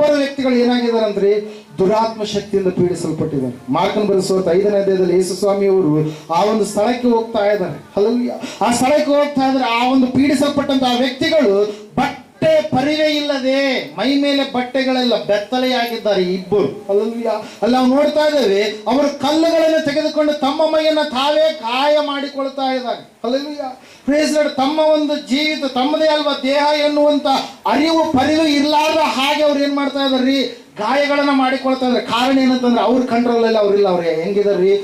ಇಬ್ಬರು ವ್ಯಕ್ತಿಗಳು ಏನಾಗಿದ್ದಾರೆ ಅಂದ್ರೆ ದುರಾತ್ಮ ಶಕ್ತಿಯಿಂದ ಪೀಡಿಸಲ್ಪಟ್ಟಿದ್ದಾರೆ. ಮಾರ್ಕನ್ ಬರೆಸುವಂತ ಐದನೇ ಅಧ್ಯಾಯದಲ್ಲಿ ಯೇಸು ಸ್ವಾಮಿಯವರು ಆ ಒಂದು ಸ್ಥಳಕ್ಕೆ ಹೋಗ್ತಾ ಇದ್ದಾರೆ. ಹಲವು ಆ ಸ್ಥಳಕ್ಕೆ ಹೋಗ್ತಾ ಇದ್ರೆ ಆ ಒಂದು ಪೀಡಿಸಲ್ಪಟ್ಟಂತ ವ್ಯಕ್ತಿಗಳು ಬಟ್ಟೆ ಪರಿವೆ ಇಲ್ಲದೆ ಮೈ ಮೇಲೆ ಬಟ್ಟೆಗಳೆಲ್ಲ ಬೆತ್ತಲೆಯಾಗಿದ್ದಾರೆ ಇಬ್ಬರು. ಅಲ್ಲಿ ಅಲ್ಲಿ ನಾವು ನೋಡ್ತಾ ಇದ್ದೇವೆ ಅವರು ಕಲ್ಲುಗಳನ್ನು ತೆಗೆದುಕೊಂಡು ತಮ್ಮ ಮೈಯನ್ನು ತಾವೇ ಗಾಯ ಮಾಡಿಕೊಳ್ತಾ ಇದ್ದಾರೆ. ಅಲ್ಲಿ ಪ್ರೇಸ್ ತಮ್ಮ ಒಂದು ಜೀವಿತ ತಮ್ಮದೇ ಅಲ್ವಾ ದೇಹ ಎನ್ನುವಂತ ಅರಿವು ಪರಿವು ಇರಲಾರ್ದ ಹಾಗೆ ಅವ್ರು ಏನ್ ಮಾಡ್ತಾ ಇದಾರ್ರಿ ಗಾಯಗಳನ್ನ ಮಾಡಿಕೊಳ್ತಾ ಇದ್ರೆ ಕಾರಣ ಏನಂತಂದ್ರೆ ಅವ್ರ ಕಂಟ್ರೋಲ್ ಅಲ್ಲಿ ಅವ್ರಿಲ್ಲ ಅವ್ರ. ಹೆಂಗಿದಾರ್ರಿ?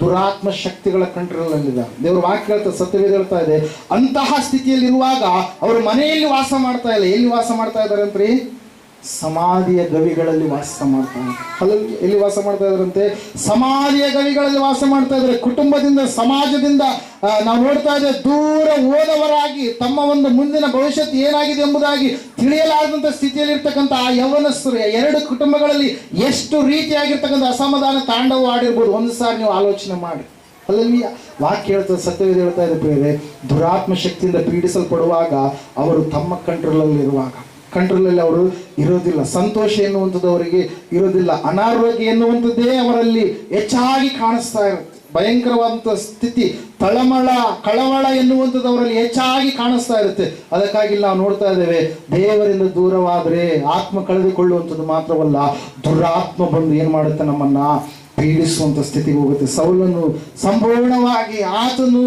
ದುರಾತ್ಮ ಶಕ್ತಿಗಳ ಕಂಟ್ರೋಲ್ ಅಲ್ಲಿದೆ ದೇವ್ರ ವಾಕ್ಯ ಹೇಳ್ತಾ ಸತ್ಯವೇ ಹೇಳ್ತಾ ಇದೆ, ಅಂತಹ ಸ್ಥಿತಿಯಲ್ಲಿ ಇರುವಾಗ ಅವರು ಮನೆಯಲ್ಲಿ ವಾಸ ಮಾಡ್ತಾ ಇಲ್ಲ. ಎಲ್ಲಿ ವಾಸ ಮಾಡ್ತಾ ಇದ್ದಾರೆ ಅಂತ್ರಿ? ಸಮಾಧಿಯ ಗವಿಗಳಲ್ಲಿ ವಾಸ ಮಾಡ್ತಾ ಇದ್ದಾರೆ ಹಲವು ಎಲ್ಲಿ ವಾಸ ಮಾಡ್ತಾ ಇದ್ರಂತೆ ಸಮಾಧಿಯ ಗವಿಗಳಲ್ಲಿ ವಾಸ ಮಾಡ್ತಾ ಇದ್ರೆ ಕುಟುಂಬದಿಂದ, ಸಮಾಜದಿಂದ ನಾವು ನೋಡ್ತಾ ಇದ್ದೇವೆ ದೂರ ಹೋದವರಾಗಿ, ತಮ್ಮ ಒಂದು ಮುಂದಿನ ಭವಿಷ್ಯತ್ ಏನಾಗಿದೆ ಎಂಬುದಾಗಿ ತಿಳಿಯಲಾರದಂತ ಸ್ಥಿತಿಯಲ್ಲಿ ಇರ್ತಕ್ಕಂಥ ಆ ಯೌವನಸ್ಥರು ಎರಡು ಕುಟುಂಬಗಳಲ್ಲಿ ಎಷ್ಟು ರೀತಿಯಾಗಿರ್ತಕ್ಕಂಥ ಅಸಮಾಧಾನ ತಾಂಡವ ಆಡಿರ್ಬೋದು, ಒಂದು ಸಾರಿ ನೀವು ಆಲೋಚನೆ ಮಾಡಿ. ಅಲ್ಲಲ್ಲಿ ವಾಕ್ಯ ಹೇಳ್ತಾ, ಸತ್ಯವೇದ ಹೇಳ್ತಾ ಇದ್ರೆ ಬೇರೆ ದುರಾತ್ಮ ಶಕ್ತಿಯಿಂದ ಪೀಡಿಸಲ್ಪಡುವಾಗ ಅವರು ತಮ್ಮ ಕಂಟ್ರೋಲಲ್ಲಿ ಇರುವಾಗ ಕಂಟ್ರೋಲಲ್ಲಿ ಅವರು ಇರೋದಿಲ್ಲ. ಸಂತೋಷ ಎನ್ನುವಂಥದ್ದು ಅವರಿಗೆ ಇರೋದಿಲ್ಲ. ಅನಾರೋಗ್ಯ ಎನ್ನುವಂಥದ್ದೇ ಅವರಲ್ಲಿ ಹೆಚ್ಚಾಗಿ ಕಾಣಿಸ್ತಾ ಇರುತ್ತೆ. ಭಯಂಕರವಾದಂಥ ಸ್ಥಿತಿ, ತಳಮಳ, ಕಳವಳ ಎನ್ನುವಂಥದ್ದು ಅವರಲ್ಲಿ ಹೆಚ್ಚಾಗಿ ಕಾಣಿಸ್ತಾ ಇರುತ್ತೆ. ಅದಕ್ಕಾಗಿ ನಾವು ನೋಡ್ತಾ ಇದ್ದೇವೆ, ದೇವರಿಂದ ದೂರವಾದರೆ ಆತ್ಮ ಕಳೆದುಕೊಳ್ಳುವಂಥದ್ದು ಮಾತ್ರವಲ್ಲ, ದುರಾತ್ಮ ಬಂದು ಏನು ಮಾಡುತ್ತೆ ನಮ್ಮನ್ನ? ಪೀಡಿಸುವಂತ ಸ್ಥಿತಿಗೆ ಹೋಗುತ್ತೆ. ಸೌಲನ್ನು ಸಂಪೂರ್ಣವಾಗಿ ಆತನು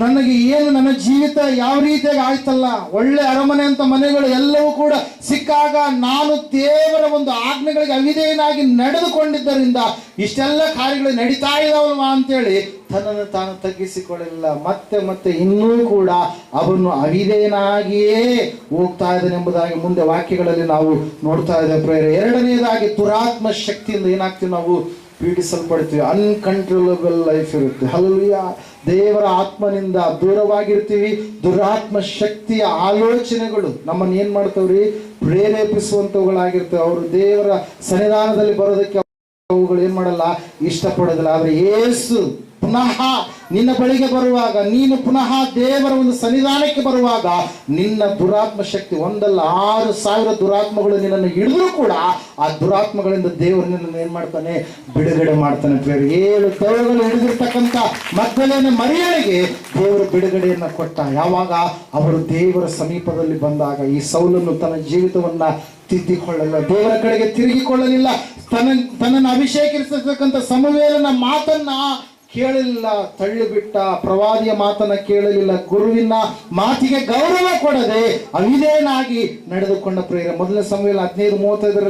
ನನಗೆ ಏನು ನನ್ನ ಜೀವಿತ ಯಾವ ರೀತಿಯಾಗಿ ಆಯ್ತಲ್ಲ, ಒಳ್ಳೆ ಅರಮನೆ ಅಂತ ಮನೆಗಳು ಎಲ್ಲವೂ ಕೂಡ ಸಿಕ್ಕಾಗ ನಾನು ದೇವರ ಒಂದು ಆಜ್ಞೆಗಳಿಗೆ ಅವಿಧೇಯನಾಗಿ ನಡೆದುಕೊಂಡಿದ್ದರಿಂದ ಇಷ್ಟೆಲ್ಲ ಕಾರ್ಯಗಳು ನಡೀತಾ ಇದಾವಲ್ವಾ ಅಂತೇಳಿ ತನ್ನನ್ನು ತಾನು ತಗ್ಗಿಸಿಕೊಳ್ಳಲಿಲ್ಲ. ಮತ್ತೆ ಮತ್ತೆ ಇನ್ನೂ ಕೂಡ ಅವನು ಅವಿಧೇಯನಾಗಿಯೇ ಹೋಗ್ತಾ ಇದ್ದಾನೆಂಬುದಾಗಿ ಮುಂದೆ ವಾಕ್ಯಗಳಲ್ಲಿ ನಾವು ನೋಡ್ತಾ ಇದ್ದೇವೆ. ಪ್ರೇರ ಎರಡನೇದಾಗಿ ದುರಾತ್ಮ ಶಕ್ತಿಯಿಂದ ಏನಾಗ್ತೀವಿ ನಾವು? ಪೀಡಿಸಲ್ಪಡ್ತೀವಿ ಅನ್ಕಂಟ್ರೋಲಬಲ್ ಲೈಫ್ ಇರುತ್ತೆ. ಅಲ್ಲಿಯ ದೇವರ ಆತ್ಮನಿಂದ ದೂರವಾಗಿರ್ತೀವಿ. ದುರಾತ್ಮ ಶಕ್ತಿಯ ಆಲೋಚನೆಗಳು ನಮ್ಮನ್ನು ಏನ್ ಮಾಡ್ತಾವ್ರಿ? ಪ್ರೇರೇಪಿಸುವಂತವುಗಳಾಗಿರ್ತವೆ. ಅವರು ದೇವರ ಸನ್ನಿಧಾನದಲ್ಲಿ ಬರೋದಕ್ಕೆ ಅವುಗಳು ಏನ್ ಮಾಡಲ್ಲ? ಇಷ್ಟಪಡೋದಿಲ್ಲ. ಆದ್ರೆ ಏಸು ಪುನಃ ನಿನ್ನ ಬಳಿಗೆ ಬರುವಾಗ, ನೀನು ಪುನಃ ದೇವರ ಒಂದು ಸನ್ನಿಧಾನಕ್ಕೆ ಬರುವಾಗ, ನಿನ್ನ ದುರಾತ್ಮ ಶಕ್ತಿ ಒಂದಲ್ಲ, ಆರು ಸಾವಿರ ದುರಾತ್ಮಗಳು ನಿನ್ನನ್ನು ಹಿಡಿದ್ರು ಕೂಡ ಆ ದುರಾತ್ಮಗಳಿಂದ ದೇವರು ನಿನ್ನನ್ನು ಏನ್ ಮಾಡ್ತಾನೆ? ಬಿಡುಗಡೆ ಮಾಡ್ತಾನೆ ಏಳು ತವಗಳು ಹಿಡಿದಿರ್ತಕ್ಕಂಥ ಮಕ್ಕಳನ್ನ ಮರಿಯಳಿಗೆ ದೇವರು ಬಿಡುಗಡೆಯನ್ನ ಕೊಟ್ಟ. ಯಾವಾಗ? ಅವರು ದೇವರ ಸಮೀಪದಲ್ಲಿ ಬಂದಾಗ ಈ ಸೌಲನ್ನು ತನ್ನ ಜೀವಿತವನ್ನ ತಿದ್ದಿಕೊಳ್ಳಲಿಲ್ಲ. ದೇವರ ಕಡೆಗೆ ತಿರುಗಿಕೊಳ್ಳಲಿಲ್ಲ. ತನ್ನ, ತನ್ನನ್ನು ಅಭಿಷೇಕಿಸತಕ್ಕಂಥ ಸಮವೇಲನ ಮಾತನ್ನ ಕೇಳಲಿಲ್ಲ, ತಳ್ಳಿಬಿಟ್ಟ, ಪ್ರವಾದಿಯ ಮಾತನ್ನ ಕೇಳಲಿಲ್ಲ, ಗುರುವಿನ ಮಾತಿಗೆ ಗೌರವ ಕೊಡದೆ ಅವಿಧೇನಾಗಿ ನಡೆದುಕೊಂಡ ಪ್ರೇರ ಮೊದಲನೇ ಸಮಯದಲ್ಲಿ ಹದಿನೈದು, ಮೂವತ್ತೈದರಲ್ಲಿ